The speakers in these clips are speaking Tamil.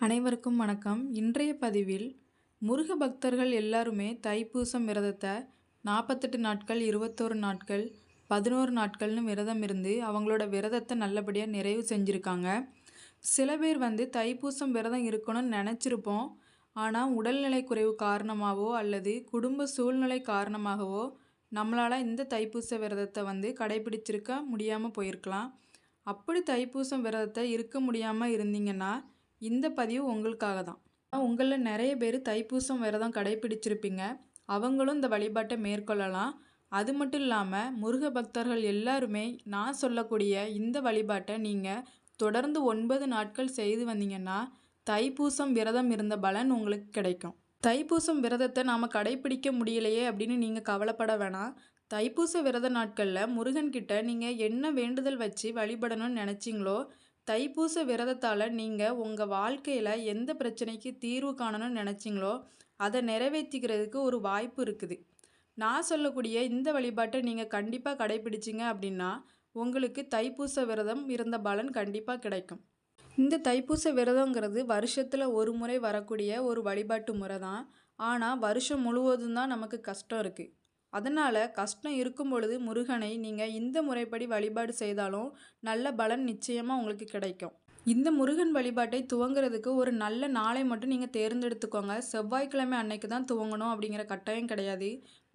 அனைவருக்கும் வணக்கம். இன்றைய பதிவில் முருக பக்தர்கள் எல்லாருமே தைப்பூசம் விரதத்தை நாற்பத்தெட்டு நாட்கள் இருபத்தோரு நாட்கள் பதினோரு நாட்கள்னு விரதம் இருந்து அவங்களோட விரதத்தை நல்லபடியாக நிறைவு செஞ்சுருக்காங்க. சில பேர் வந்து தைப்பூசம் விரதம் இருக்கணும்னு நினச்சிருப்போம். ஆனால் உடல்நிலை குறைவு காரணமாகவோ அல்லது குடும்ப சூழ்நிலை காரணமாகவோ நம்மளால் இந்த தைப்பூச விரதத்தை வந்து கடைபிடிச்சிருக்க முடியாமல் போயிருக்கலாம். அப்படி தைப்பூசம் விரதத்தை இருக்க முடியாமல் இருந்தீங்கன்னா இந்த பதிவு உங்களுக்காக தான் உங்களில் நிறைய பேர் தைப்பூசம் விரதம் கடைபிடிச்சிருப்பீங்க. அவங்களும் இந்த வழிபாட்டை மேற்கொள்ளலாம். அது மட்டும் இல்லாமல் முருக பக்தர்கள் எல்லாருமே நான் சொல்லக்கூடிய இந்த வழிபாட்டை நீங்கள் தொடர்ந்து ஒன்பது நாட்கள் செய்து வந்தீங்கன்னா தைப்பூசம் விரதம் இருந்த பலன் உங்களுக்கு கிடைக்கும். தைப்பூசம் விரதத்தை நாம் கடைப்பிடிக்க முடியலையே அப்படின்னு நீங்கள் கவலைப்பட வேணாம். தைப்பூச விரத நாட்களில் முருகன்கிட்ட நீங்கள் என்ன வேண்டுதல் வச்சு வழிபடணும்னு நினச்சிங்களோ தைப்பூச விரதத்தால் நீங்கள் உங்கள் வாழ்க்கையில் எந்த பிரச்சனைக்கு தீர்வு காணணும்னு நினச்சிங்களோ அதை நிறைவேற்றிக்கிறதுக்கு ஒரு வாய்ப்பு இருக்குது. நான் சொல்லக்கூடிய இந்த வழிபாட்டை நீங்கள் கண்டிப்பாக கடைபிடிச்சிங்க அப்படின்னா உங்களுக்கு தைப்பூச விரதம் இருந்த பலன் கண்டிப்பாக கிடைக்கும். இந்த தைப்பூச விரதங்கிறது வருஷத்தில் ஒரு முறை வரக்கூடிய ஒரு வழிபாட்டு முறை தான் ஆனால் வருஷம் முழுவதும் தான் நமக்கு கஷ்டம் இருக்குது அதனால் கஷ்டம் இருக்கும் பொழுது முருகனை நீங்கள் இந்த முறைப்படி வழிபாடு செய்தாலும் நல்ல பலன் நிச்சயமாக உங்களுக்கு கிடைக்கும். இந்த முருகன் வழிபாட்டை துவங்குறதுக்கு ஒரு நல்ல நாளை மட்டும் நீங்கள் தேர்ந்தெடுத்துக்கோங்க. செவ்வாய்க்கிழமை அன்னைக்கு தான் துவங்கணும் அப்படிங்கிற கட்டாயம் கிடையாது.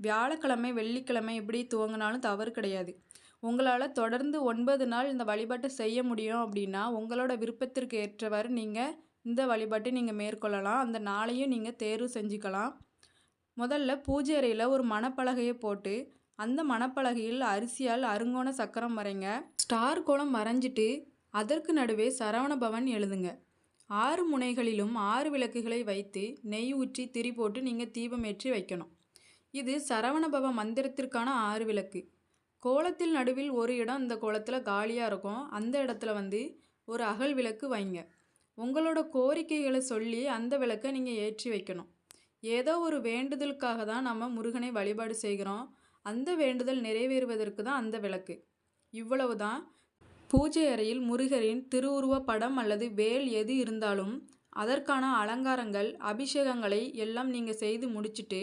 வியாழக்கிழமை வெள்ளிக்கிழமை எப்படி துவங்கினாலும் தவறு கிடையாது. உங்களால் தொடர்ந்து ஒன்பது நாள் இந்த வழிபாட்டை செய்ய முடியும் அப்படின்னா உங்களோட விருப்பத்திற்கு ஏற்றவாறு நீங்கள் இந்த வழிபாட்டை நீங்கள் மேற்கொள்ளலாம். அந்த நாளையும் நீங்கள் தேர்வு செஞ்சுக்கலாம். முதல்ல பூஜை அறையில் ஒரு மணப்பலகையை போட்டு அந்த மணப்பலகையில் அரிசியால் அருங்கோண சக்கரம் வரைங்க. ஸ்டார் கோலம் வரைஞ்சிட்டு அதற்கு நடுவே சரவணபவன் எழுதுங்க. ஆறு முனைகளிலும் ஆறு விளக்குகளை வைத்து நெய் ஊற்றி திரி போட்டு நீங்கள் தீபம் ஏற்றி வைக்கணும். இது சரவணபவ மந்திரத்திற்கான ஆறு விளக்கு. கோலத்தில் நடுவில் ஒரு இடம் இந்த கோலத்தில் காலியாக இருக்கும். அந்த இடத்துல வந்து ஒரு அகல் விளக்கு வைங்க. உங்களோட கோரிக்கைகளை சொல்லி அந்த விளக்கை நீங்கள் ஏற்றி வைக்கணும். ஏதோ ஒரு வேண்டுதலுக்காக தான் நம்ம முருகனை வழிபாடு செய்கிறோம். அந்த வேண்டுதல் நிறைவேறுவதற்கு தான் அந்த விளக்கு. இவ்வளவு தான். பூஜை அறையில் முருகரின் திருவுருவ படம் அல்லது வேல் எது இருந்தாலும் அதற்கான அலங்காரங்கள் அபிஷேகங்களை எல்லாம் நீங்கள் செய்து முடிச்சுட்டு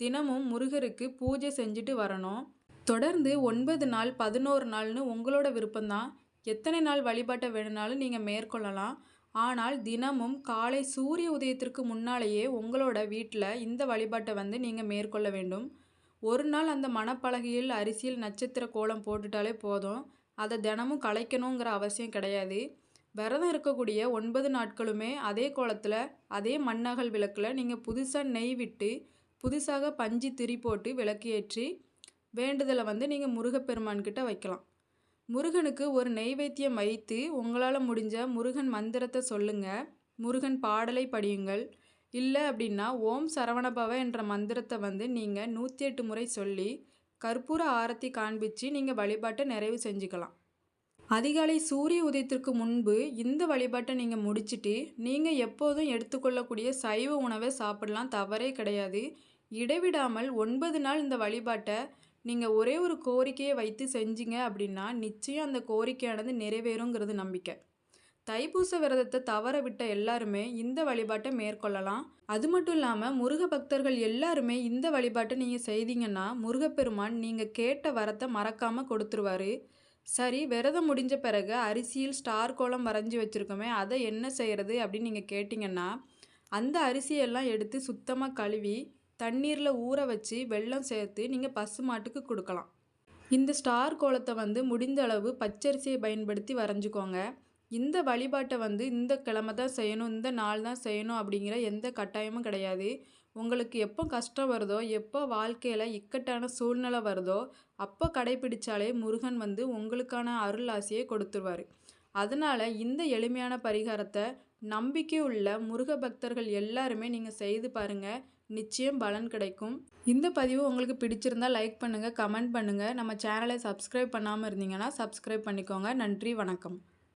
தினமும் முருகருக்கு பூஜை செஞ்சுட்டு வரணும். தொடர்ந்து ஒன்பது நாள் பதினோரு நாள்னு உங்களோட விருப்பம்தான். எத்தனை நாள் வழிபாட்டை வேணுனாலும் நீங்கள் மேற்கொள்ளலாம். ஆனால் தினமும் காலை சூரிய உதயத்திற்கு முன்னாலேயே உங்களோட வீட்டில் இந்த வழிபாட்டை வந்து நீங்கள் மேற்கொள்ள வேண்டும். ஒரு நாள் அந்த மணப்பலகையில் அரிசியில் நட்சத்திர கோலம் போட்டுட்டாலே போதும். அதை தினமும் கலைக்கணுங்கிற அவசியம் கிடையாது. விரதம் இருக்கக்கூடிய ஒன்பது நாட்களுமே அதே கோலத்தில் அதே மண்ணகல் விளக்கில் நீங்கள் புதுசாக நெய் விட்டு புதுசாக பஞ்சு திரி போட்டு விளக்கு ஏற்றி வேண்டுதலை வந்து நீங்கள் முருகப்பெருமான்கிட்ட வைக்கலாம். முருகனுக்கு ஒரு நெய்வேத்தியம் வைத்து உங்களால் முடிஞ்ச முருகன் மந்திரத்தை சொல்லுங்கள் முருகன் பாடலை படியுங்கள். இல்லை அப்படின்னா ஓம் சரவணபவ என்ற மந்திரத்தை வந்து நீங்கள் நூற்றி எட்டு முறை சொல்லி கற்பூர ஆரத்தி காண்பித்து நீங்கள் வழிபாட்டை நிறைவு செஞ்சுக்கலாம். அதிகாலை சூரிய உதயத்திற்கு முன்பு இந்த வழிபாட்டை நீங்கள் முடிச்சுட்டு நீங்கள் எப்போதும் எடுத்துக்கொள்ளக்கூடிய சைவ உணவை சாப்பிடலாம் தவறே கிடையாது. இடைவிடாமல் ஒன்பது நாள் இந்த வழிபாட்டை நீங்கள் ஒரே ஒரு கோரிக்கையை வைத்து செஞ்சீங்க அப்படின்னா நிச்சயம் அந்த கோரிக்கையானது நிறைவேறுங்கிறது நம்பிக்கை. தைப்பூச விரதத்தை தவற விட்ட எல்லாருமே இந்த வழிபாட்டை மேற்கொள்ளலாம். அது மட்டும் இல்லாமல் முருக பக்தர்கள் எல்லாருமே இந்த வழிபாட்டை நீங்கள் செய்தீங்கன்னா முருகப்பெருமான் நீங்கள் கேட்ட வரத்தை மறக்காமல் கொடுத்துருவாரு. சரி விரதம் முடிஞ்ச பிறகு அரிசியில் ஸ்டார் கோலம் வரைஞ்சி வச்சுருக்கோமே அதை என்ன செய்கிறது அப்படின்னு நீங்கள் கேட்டிங்கன்னா அந்த அரிசியெல்லாம் எடுத்து சுத்தமாக கழுவி தண்ணீரில் ஊற வச்சு வெள்ளம் சேர்த்து நீங்கள் பசு மாட்டுக்கு கொடுக்கலாம். இந்த ஸ்டார் கோலத்தை வந்து முடிந்த அளவு பச்சரிசியை பயன்படுத்தி வரைஞ்சிக்கோங்க. இந்த வழிபாட்டை வந்து இந்த கிழமை தான் செய்யணும் இந்த நாள் தான் செய்யணும் அப்படிங்கிற எந்த கட்டாயமும் கிடையாது. உங்களுக்கு எப்போ கஷ்டம் வருதோ எப்போ வாழ்க்கையில் இக்கட்டான சூழ்நிலை வருதோ அப்போ கடைப்பிடிச்சாலே முருகன் வந்து உங்களுக்கான அருள் ஆசையை கொடுத்துருவார். அதனால் இந்த எளிமையான பரிகாரத்தை நம்பிக்கை உள்ள முருக பக்தர்கள் எல்லாருமே நீங்கள் செய்து பாருங்கள் நிச்சயம் பலன் கிடைக்கும். இந்த பதிவு உங்களுக்கு பிடிச்சிருந்தால் லைக் பண்ணுங்கள் கமெண்ட் பண்ணுங்கள் நம்ம சேனலை சப்ஸ்கிரைப் பண்ணாமல் இருந்தீங்கன்னா சப்ஸ்கிரைப் பண்ணிக்கோங்க. நன்றி வணக்கம்.